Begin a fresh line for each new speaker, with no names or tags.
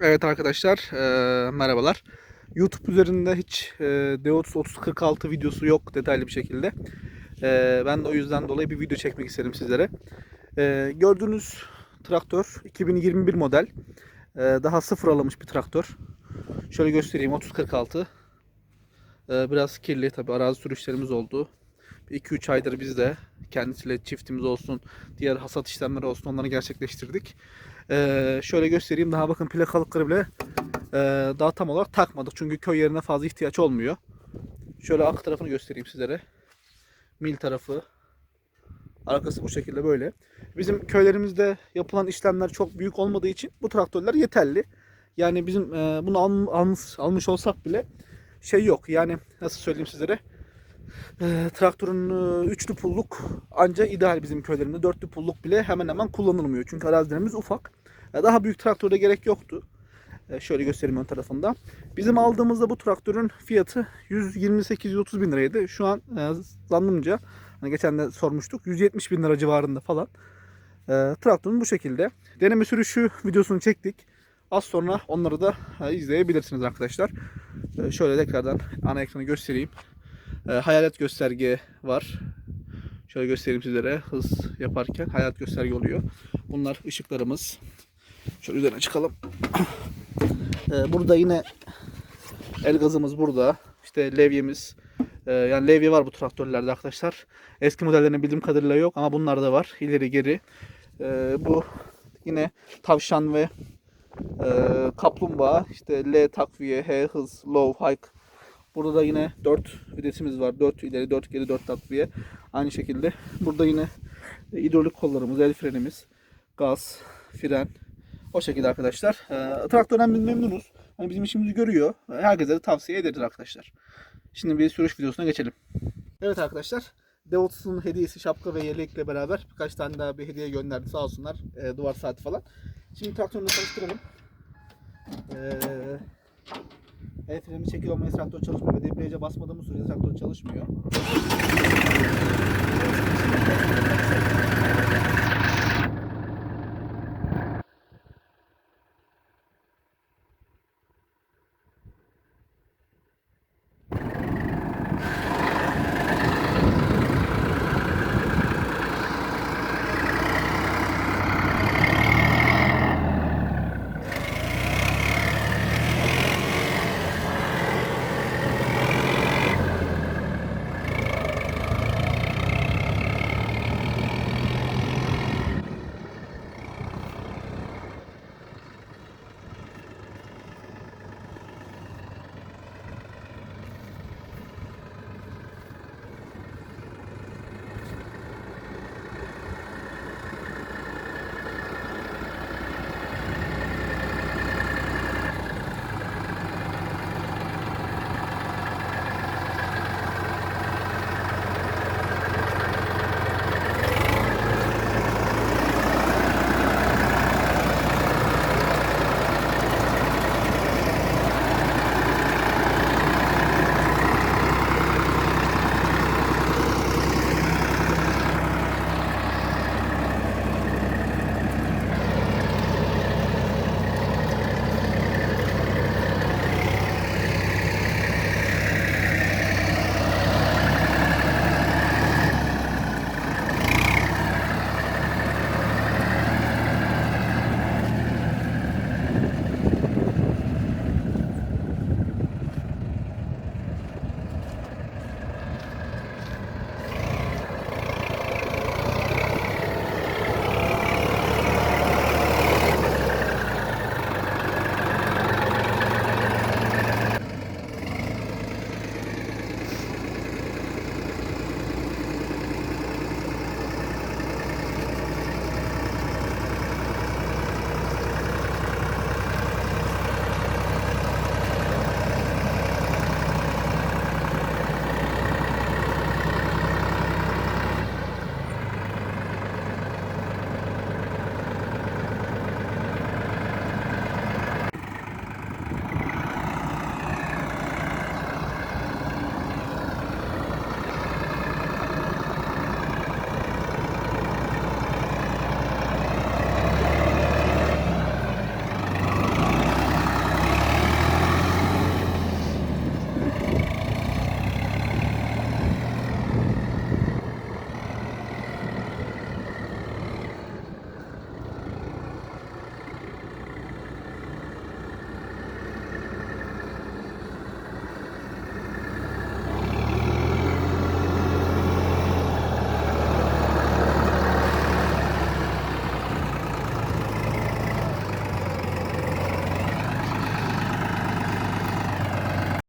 Evet arkadaşlar, eee, merhabalar. YouTube üzerinde hiç eee D30 3046 videosu yok detaylı bir şekilde. Eee, ben de o yüzden dolayı bir video çekmek istedim sizlere. Eee, gördüğünüz traktör 2021 model. Eee, daha sıfır alınmış bir traktör. Şöyle göstereyim 3046. Eee, biraz kirli tabi arazi sürüşlerimiz oldu. 2-3 aydır biz de kendisiyle çiftimiz olsun, diğer hasat işlemleri olsun onları gerçekleştirdik. Ee, şöyle göstereyim daha bakın plakalıkları bile e, daha tam olarak takmadık. Çünkü köy yerine fazla ihtiyaç olmuyor. Şöyle arka tarafını göstereyim sizlere. Mil tarafı. Arkası bu şekilde böyle. Bizim köylerimizde yapılan işlemler çok büyük olmadığı için bu traktörler yeterli. Yani bizim e, bunu al, almış, almış olsak bile şey yok. Yani nasıl söyleyeyim sizlere? E, traktörün üçlü pulluk anca ideal bizim köylerimde. Dörtlü pulluk bile hemen hemen kullanılmıyor. Çünkü arazilerimiz ufak. E, daha büyük traktörde gerek yoktu. E, şöyle göstereyim ön tarafında. Bizim aldığımızda bu traktörün fiyatı 128-130 bin liraydı. Şu an e, zannımca hani geçen de sormuştuk 170 bin lira civarında falan. Traktörün bu şekilde. Deneme sürüşü videosunu çektik. Az sonra onları da izleyebilirsiniz arkadaşlar. Şöyle tekrardan ana ekranı göstereyim. Hayalet gösterge var. Şöyle göstereyim sizlere hız yaparken hayat gösterge oluyor. Bunlar ışıklarımız. Şöyle üzerine çıkalım. E, burada yine el gazımız burada. İşte levyemiz. E, yani levye var bu traktörlerde arkadaşlar. Eski modellerinin bildiğim kadarıyla yok ama bunlar da var. İleri geri. E, bu yine tavşan ve e, kaplumbağa. İşte L takviye, H hız, low, high Burada da yine 4 vitesimiz var. 4 ileri, 4 geri, 4 takviye. Aynı şekilde burada yine hidrolik kollarımız, el frenimiz, gaz, fren. O şekilde arkadaşlar. Ee, traktörden biz memnunuz. Hani bizim işimizi görüyor. Herkese de tavsiye ederiz arkadaşlar. Şimdi bir sürüş videosuna geçelim. Evet arkadaşlar. Devots'un hediyesi şapka ve yelekle beraber birkaç tane daha bir hediye gönderdi sağ olsunlar. Ee, duvar saati falan. Şimdi traktörünü çalıştıralım. Ee, El frenimi çekiyor ama traktör çalışmıyor ve debriyaja basmadığımız sürece traktör çalışmıyor.